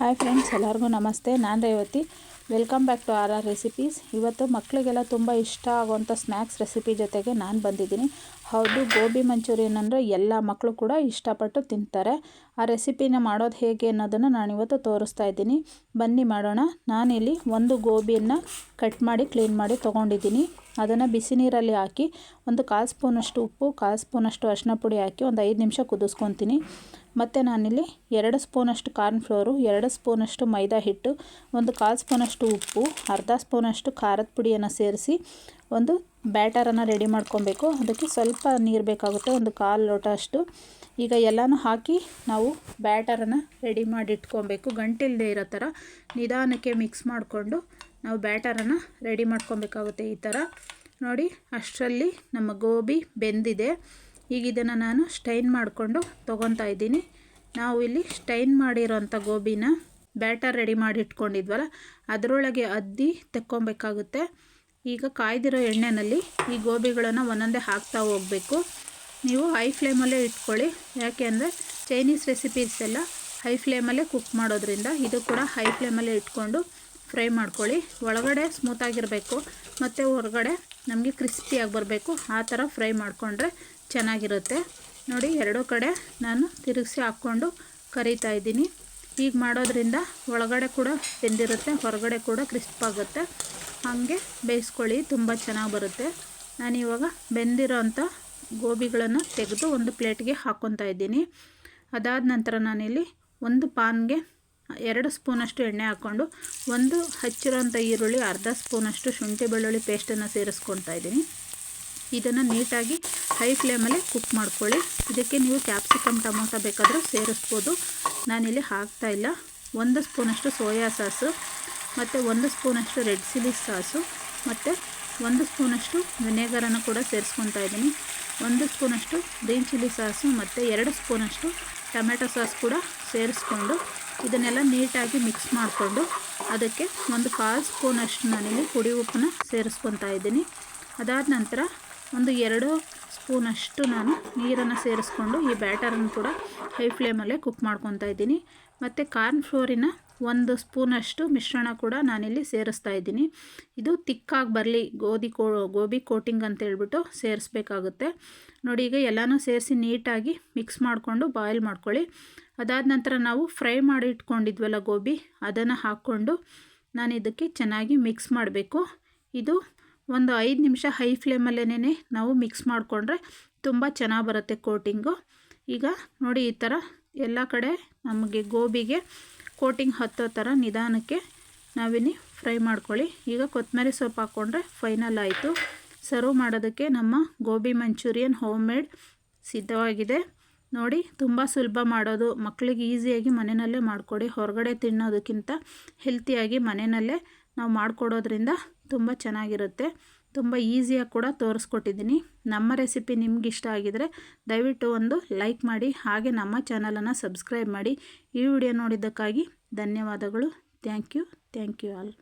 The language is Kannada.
ಹಾಯ್ ಫ್ರೆಂಡ್ಸ್ ಎಲ್ಲರಿಗೂ ನಮಸ್ತೆ. ನಾನು Revathi. Welcome back to R R recipes ಇವತ್ತು ಮಕ್ಕಳಿಗೆಲ್ಲ ತುಂಬ ಇಷ್ಟ ಆಗುವಂಥ ಸ್ನ್ಯಾಕ್ಸ್ ರೆಸಿಪಿ ಜೊತೆಗೆ ನಾನು ಬಂದಿದ್ದೀನಿ. ಹೌದು, ಗೋಬಿ ಮಂಚೂರಿಯನ್ ಅಂದರೆ ಎಲ್ಲ ಮಕ್ಕಳು ಕೂಡ ಇಷ್ಟಪಟ್ಟು ತಿಂತಾರೆ. ಆ ರೆಸಿಪಿನ ಮಾಡೋದು ಹೇಗೆ ಅನ್ನೋದನ್ನು ನಾನಿವತ್ತು ತೋರಿಸ್ತಾ ಇದ್ದೀನಿ. ಬನ್ನಿ ಮಾಡೋಣ. ನಾನಿಲ್ಲಿ ಒಂದು ಗೋಬಿಯನ್ನು ಕಟ್ ಮಾಡಿ ಕ್ಲೀನ್ ಮಾಡಿ ತೊಗೊಂಡಿದ್ದೀನಿ. ಅದನ್ನು ಬಿಸಿ ನೀರಲ್ಲಿ ಹಾಕಿ, ಒಂದು ಕಾಲು ಸ್ಪೂನಷ್ಟು ಉಪ್ಪು, ಕಾಲು ಸ್ಪೂನಷ್ಟು ಅರಿಶಿನ ಪುಡಿ ಹಾಕಿ ಒಂದು ಐದು ನಿಮಿಷ ಕುದಿಸ್ಕೊತೀನಿ. ಮತ್ತು ನಾನಿಲ್ಲಿ ಎರಡು ಸ್ಪೂನಷ್ಟು ಕಾರ್ನ್ಫ್ಲೋರು ಎರಡು ಸ್ಪೂನಷ್ಟು ಮೈದಾ ಹಿಟ್ಟು, ಒಂದು ಕಾಲು ಸ್ಪೂನಷ್ಟು ಉಪ್ಪು, ಅರ್ಧ ಸ್ಪೂನಷ್ಟು ಖಾರದ ಪುಡಿಯನ್ನು ಸೇರಿಸಿ ಒಂದು ಬ್ಯಾಟರನ್ನು ರೆಡಿ ಮಾಡ್ಕೊಬೇಕು. ಅದಕ್ಕೆ ಸ್ವಲ್ಪ ನೀರು ಬೇಕಾಗುತ್ತೆ, ಒಂದು ಕಾಲು ಲೋಟ ಅಷ್ಟು ಈಗ ಎಲ್ಲನೂ ಹಾಕಿ ನಾವು ಬ್ಯಾಟರನ್ನು ರೆಡಿ ಮಾಡಿ ಇಟ್ಕೊಬೇಕು ಗಂಟಿಲ್ಲದೆ ಇರೋ ಥರ ನಿಧಾನಕ್ಕೆ ಮಿಕ್ಸ್ ಮಾಡಿಕೊಂಡು ನಾವು ಬ್ಯಾಟರನ್ನು ರೆಡಿ ಮಾಡ್ಕೊಬೇಕಾಗುತ್ತೆ ಈ ಥರ. ನೋಡಿ, ಅಷ್ಟರಲ್ಲಿ ನಮ್ಮ ಗೋಬಿ ಬೆಂದಿದೆ. ಈಗ ಇದನ್ನು ನಾನು ಸ್ಟೈನ್ ಮಾಡಿಕೊಂಡು ತೊಗೊತಾ ಇದ್ದೀನಿ. ನಾವು ಇಲ್ಲಿ ಸ್ಟೈನ್ ಮಾಡಿರೋಂಥ ಗೋಬಿನ ಬ್ಯಾಟರ್ ರೆಡಿ ಮಾಡಿ ಇಟ್ಕೊಂಡಿದ್ವಲ್ಲ, ಅದರೊಳಗೆ ಅದ್ದಿ ತೆಕ್ಕೊಬೇಕಾಗುತ್ತೆ. ಈಗ ಕಾಯ್ದಿರೋ ಎಣ್ಣೆಯಲ್ಲಿ ಈ ಗೋಬಿಗಳನ್ನು ಒಂದೊಂದೇ ಹಾಕ್ತಾ ಹೋಗಬೇಕು. ನೀವು ಹೈ ಫ್ಲೇಮಲ್ಲೇ ಇಟ್ಕೊಳ್ಳಿ. ಯಾಕೆ ಅಂದರೆ ಚೈನೀಸ್ ರೆಸಿಪೀಸ್ ಎಲ್ಲ ಹೈ ಫ್ಲೇಮಲ್ಲೇ ಕುಕ್ ಮಾಡೋದ್ರಿಂದ ಇದು ಕೂಡ ಹೈ ಫ್ಲೇಮಲ್ಲೇ ಇಟ್ಕೊಂಡು ಫ್ರೈ ಮಾಡ್ಕೊಳ್ಳಿ. ಒಳಗಡೆ ಸ್ಮೂತಾಗಿರಬೇಕು ಮತ್ತು ಹೊರಗಡೆ ನಮಗೆ ಕ್ರಿಸ್ಪಿಯಾಗಿ ಬರಬೇಕು. ಆ ಥರ ಫ್ರೈ ಮಾಡಿಕೊಂಡ್ರೆ ಚೆನ್ನಾಗಿರುತ್ತೆ. ನೋಡಿ, ಎರಡೂ ಕಡೆ ನಾನು ತಿರುಗಿಸಿ ಹಾಕ್ಕೊಂಡು ಕರಿತಾ ಇದ್ದೀನಿ. ಹೀಗೆ ಮಾಡೋದ್ರಿಂದ ಒಳಗಡೆ ಕೂಡ ಬೆಂದಿರುತ್ತೆ, ಹೊರಗಡೆ ಕೂಡ ಕ್ರಿಸ್ಪ್ ಆಗುತ್ತೆ. ಹಾಗೆ ಬೇಯಿಸ್ಕೊಳ್ಳಿ, ತುಂಬ ಚೆನ್ನಾಗಿ ಬರುತ್ತೆ. ನಾನು ಇವಾಗ ಬೆಂದಿರೋ ಅಂಥ ಗೋಬಿಗಳನ್ನು ತೆಗೆದು ಒಂದು ಪ್ಲೇಟ್ಗೆ ಹಾಕ್ಕೊತಾ ಇದ್ದೀನಿ. ಅದಾದ ನಂತರ ನಾನಿಲ್ಲಿ ಒಂದು ಪಾನ್ಗೆ ಎರಡು ಸ್ಪೂನಷ್ಟು ಎಣ್ಣೆ ಹಾಕ್ಕೊಂಡು ಒಂದು ಹಚ್ಚಿರೋಂಥ ಈರುಳ್ಳಿ, ಅರ್ಧ ಸ್ಪೂನಷ್ಟು ಶುಂಠಿ ಬೆಳ್ಳುಳ್ಳಿ ಪೇಸ್ಟನ್ನು ಸೇರಿಸ್ಕೊತಾ ಇದ್ದೀನಿ. ಇದನ್ನು ನೀಟಾಗಿ ಹೈ ಫ್ಲೇಮಲ್ಲಿ ಕುಕ್ ಮಾಡ್ಕೊಳ್ಳಿ. ಇದಕ್ಕೆ ನೀವು ಕ್ಯಾಪ್ಸಿಕಮ್ ಟೊಮೊಟೊ ಬೇಕಾದರೂ ಸೇರಿಸ್ಬೋದು. ನಾನಿಲ್ಲಿ ಹಾಕ್ತಾ ಇಲ್ಲ. ಒಂದು ಸ್ಪೂನಷ್ಟು ಸೋಯಾ ಸಾಸು, ಮತ್ತು ಒಂದು ಸ್ಪೂನಷ್ಟು ರೆಡ್ ಚಿಲ್ಲಿ ಸಾಸು, ಮತ್ತು ಒಂದು ಸ್ಪೂನಷ್ಟು ವಿನೆಗರನ್ನು ಕೂಡ ಸೇರಿಸ್ಕೊತಾ ಇದ್ದೀನಿ. ಒಂದು ಸ್ಪೂನಷ್ಟು ಗ್ರೀನ್ ಚಿಲ್ಲಿ ಸಾಸು, ಮತ್ತು ಎರಡು ಸ್ಪೂನಷ್ಟು ಟೊಮೆಟೊ ಸಾಸ್ ಕೂಡ ಸೇರಿಸ್ಕೊಂಡು ಇದನ್ನೆಲ್ಲ ನೀಟಾಗಿ ಮಿಕ್ಸ್ ಮಾಡಿಕೊಂಡು ಅದಕ್ಕೆ ಒಂದು ಕಾಲು ಸ್ಪೂನಷ್ಟು ನಾನಿಲ್ಲಿ ಪುಡಿ ಉಪ್ಪನ್ನ ಸೇರಿಸ್ಕೊತಾ ಇದ್ದೀನಿ. ಅದಾದ ನಂತರ ಒಂದು ಎರಡು ಸ್ಪೂನಷ್ಟು ನಾನು ನೀರನ್ನು ಸೇರಿಸ್ಕೊಂಡು ಈ ಬ್ಯಾಟರನ್ನು ಕೂಡ ಹೈ ಫ್ಲೇಮಲ್ಲೇ ಕುಕ್ ಮಾಡ್ಕೊತಾ ಇದ್ದೀನಿ. ಮತ್ತು ಕಾರ್ನ್ ಫ್ಲೋರಿನ ಒಂದು ಸ್ಪೂನಷ್ಟು ಮಿಶ್ರಣ ಕೂಡ ನಾನಿಲ್ಲಿ ಸೇರಿಸ್ತಾ ಇದ್ದೀನಿ. ಇದು ತಿಕ್ಕಾಗಿ ಬರಲಿ, ಗೋಧಿ ಕೋ, ಗೋಬಿ ಕೋಟಿಂಗ್ ಅಂತ ಹೇಳ್ಬಿಟ್ಟು ಸೇರಿಸ್ಬೇಕಾಗುತ್ತೆ. ನೋಡಿ, ಈಗ ಎಲ್ಲನೂ ಸೇರಿಸಿ ನೀಟಾಗಿ ಮಿಕ್ಸ್ ಮಾಡಿಕೊಂಡು ಬಾಯ್ಲ್ ಮಾಡ್ಕೊಳ್ಳಿ. ಅದಾದ ನಂತರ ನಾವು ಫ್ರೈ ಮಾಡಿ ಇಟ್ಕೊಂಡಿದ್ವಲ್ಲ ಗೋಬಿ, ಅದನ್ನು ಹಾಕ್ಕೊಂಡು ನಾನು ಇದಕ್ಕೆ ಚೆನ್ನಾಗಿ ಮಿಕ್ಸ್ ಮಾಡಬೇಕು. ಇದು ಒಂದು ಐದು ನಿಮಿಷ ಹೈ ಫ್ಲೇಮಲ್ಲೇನೇ ನಾವು ಮಿಕ್ಸ್ ಮಾಡಿಕೊಂಡ್ರೆ ತುಂಬ ಚೆನ್ನಾಗಿ ಬರುತ್ತೆ ಕೋಟಿಂಗು. ಈಗ ನೋಡಿ ಈ ಥರ ಎಲ್ಲ ಕಡೆ ನಮಗೆ ಗೋಬಿಗೆ ಕೋಟಿಂಗ್ ಹತ್ತೋ ಥರ ನಿಧಾನಕ್ಕೆ ನಾವಿನಿ ಫ್ರೈ ಮಾಡ್ಕೊಳ್ಳಿ. ಈಗ ಕೊತ್ತಂಬರಿ ಸೊಪ್ಪು ಹಾಕ್ಕೊಂಡ್ರೆ ಫೈನಲ್ ಆಯಿತು. ಸರ್ವ್ ಮಾಡೋದಕ್ಕೆ ನಮ್ಮ ಗೋಬಿ ಮಂಚೂರಿಯನ್ ಹೋಮ್ ಮೇಡ್ ಸಿದ್ಧವಾಗಿದೆ. ನೋಡಿ ತುಂಬ ಸುಲಭ ಮಾಡೋದು. ಮಕ್ಕಳಿಗೆ ಈಸಿಯಾಗಿ ಮನೆಯಲ್ಲೇ ಮಾಡಿಕೊಡಿ. ಹೊರಗಡೆ ತಿನ್ನೋದಕ್ಕಿಂತ ಹೆಲ್ತಿಯಾಗಿ ಮನೆಯಲ್ಲೇ ನಾವು ಮಾಡಿಕೊಡೋದ್ರಿಂದ ತುಂಬ ಚೆನ್ನಾಗಿರುತ್ತೆ. ತುಂಬ ಈಸಿಯಾಗಿ ಕೂಡ ತೋರಿಸ್ಕೊಟ್ಟಿದ್ದೀನಿ. ನಮ್ಮ ರೆಸಿಪಿ ನಿಮ್ಗೆ ಇಷ್ಟ ಆಗಿದರೆ ದಯವಿಟ್ಟು ಒಂದು ಲೈಕ್ ಮಾಡಿ, ಹಾಗೆ ನಮ್ಮ ಚಾನಲನ್ನು ಸಬ್ಸ್ಕ್ರೈಬ್ ಮಾಡಿ. ಈ ವಿಡಿಯೋ ನೋಡಿದ್ದಕ್ಕಾಗಿ ಧನ್ಯವಾದಗಳು. Thank you. Thank you all.